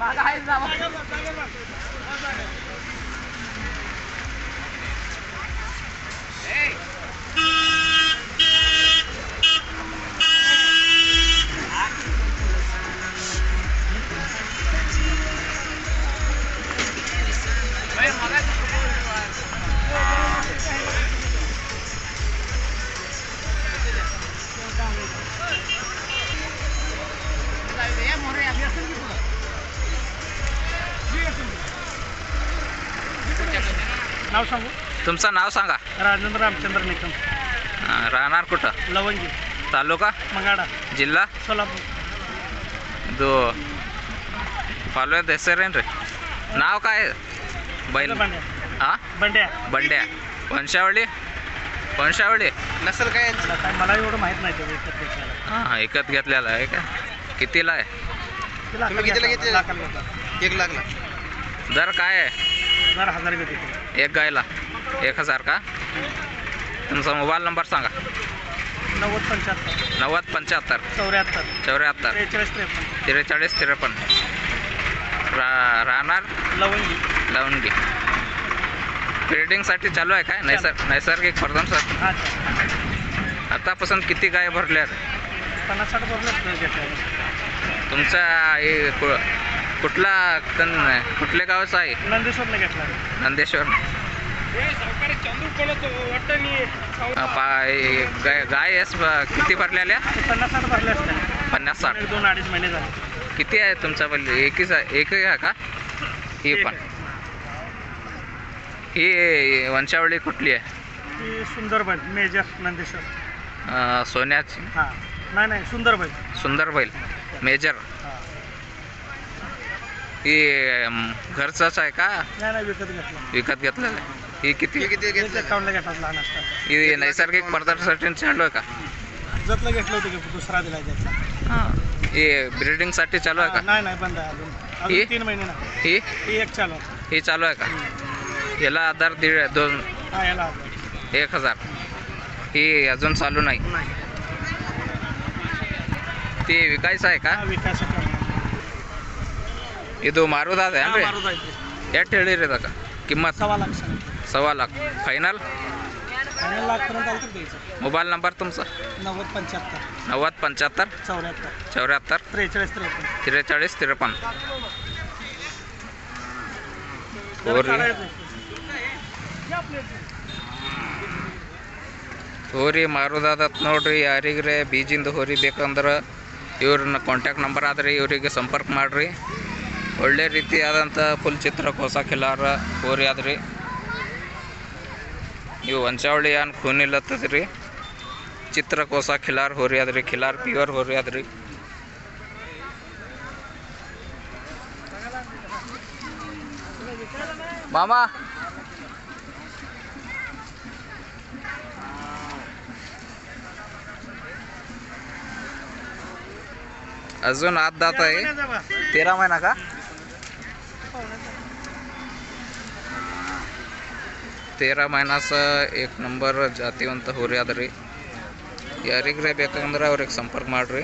Marca lá. Ei! Vai, moleque, Saya mau reaksi. नाव सांगू? तुमचं नाव सांगा. राजेंद्र रामचंद्र निकम. राहणार कुठं? लवंगी. तालुका? मंगाडा. जिल्हा? सोलापूर. दो. पालवे देसरेन रे. नाव काय? बैल हा? बंड्या. बंड्या. वंशावळी वंशावळी नसेल काय मला एवढं माहीत नाही हा एकत घेतलेला आहे का? कितीला आहे? ते एक लाख दर काय आहे? दर हजार घेते एक गायला. एक हजार का? तुमचा मोबाईल नंबर सांगा. नव्वद पंच्याहत्तर. नव्वद पंच्याहत्तर. चौऱ्याहत्तर. चौऱ्याहत्तर. त्रेचाळीस त्रेपन्न. त्रेचाळीस त्रेपन्न. रा राहणार? लवंगी. लवंगी. ब्रिडिंगसाठी चालू आहे काय? नैसर् नैसर्गिक प्रथमसाठी हा आतापासून किती गाय भरल्या पन्नास साठ बरोबर घेतला तुमचा हे कु- कुठला कन कुठल्या गावाचा आहे? नंदेश्वरला घेतला. नंदेश्वर. अं, पा हे गाय गाय आहेस किती भरलेल्या पन्नास साठ भरले असते पन्नास साठ. दोन अडीच महिने झाले. किती आहे तुमच्या पहिले एकच आहे एकही आहे का? ही एक पण. ही वंशावळी कुठली आहे? ती सुंदरबन मेजर नंदेश्वर. अं, सोन्याची. हां. नाही नाही सुंदरबन सुंदर बैल मेजर. हां. ही घरचंच आहे का? नाही नाही विकत घेतला. विकत घेतलेलं आहे ही किती हे किती अकाउंटला लहान ही नैसर्गिक पदार्थासाठी चालू आहे का? जतला घेतलं होतं की दुसरा दिला त्याचा. हां. ही ब्रिडिंगसाठी चालू आहे हां, का? नाही नाही बंद आहे अजून. ही? अजून तीन महिने ही? ही एक चालू आहे. ही चालू आहे का? याला आधार दीड दोन हा याला. एक हजार. ही अजून चालू नाही. नाही. ती विकायचं आहे का? हा विकास ಇದು ಮಾರುದಾದ ಎಷ್ಟು ಹೇಳಿರಿ ಅದಕ್ಕೆ ಕಿಮ್ಮತ್? ಸವಾ ಲಕ್ಷ. ಫೈನಲ್ ಮೊಬೈಲ್ ನಂಬರ್ ತುಂಬ ಸರ್ ನವತ್ ಪಂಚಹತ್ತರ ನವ್ವತ್ತು ಪಂಚಹತ್ತರ ಚೌರತ್ತರ ತ್ರೇಚಾಳಿಸ್ ಹೋರಿ ಮಾರುದಾದತ್ ನೋಡ್ರಿ ಯಾರಿಗ್ರೆ ಬೀಜಿಂದ ಹೋರಿ ಬೇಕಂದ್ರೆ ಇವ್ರನ್ನ ಕಾಂಟ್ಯಾಕ್ಟ್ ನಂಬರ್ ಆದ್ರೆ ಇವರಿಗೆ ಸಂಪರ್ಕ ಮಾಡ್ರಿ. ಒಳ್ಳೆ ರೀತಿಯಾದಂಥ ಫುಲ್ ಚಿತ್ರ ಹೊಸ ಖಿಲಾರ ಹೋರಿ ಆದ್ರಿ ಇವು ವಂಚಾವಳಿ ಏನು ಖೂನ್ ಇಲ್ಲತ್ತದ್ರಿ ಚಿತ್ರಕ್ಕೆ ಹೊಸ ಖಿಲಾರ್ ಹೋರಿ ಆದ್ರಿ ಖಿಲಾರ್ ಪ್ಯೂರ್ ಹೋರಿ ಆದ್ರಿ ಮಾಮಾ अजून आत दात आहे महिन्याचा बा. तेरा महिना का ತೇರಾ ಮೈನಸ್ ಏಕ್ ನಂಬರ್ ಜಾತಿವಂತ ಹೋರಿ ಅದ ರೀ ಯಾರಿಗ್ರೆ ಬೇಕಂದ್ರೆ ಅವ್ರಿಗೆ ಸಂಪರ್ಕ ಮಾಡಿರಿ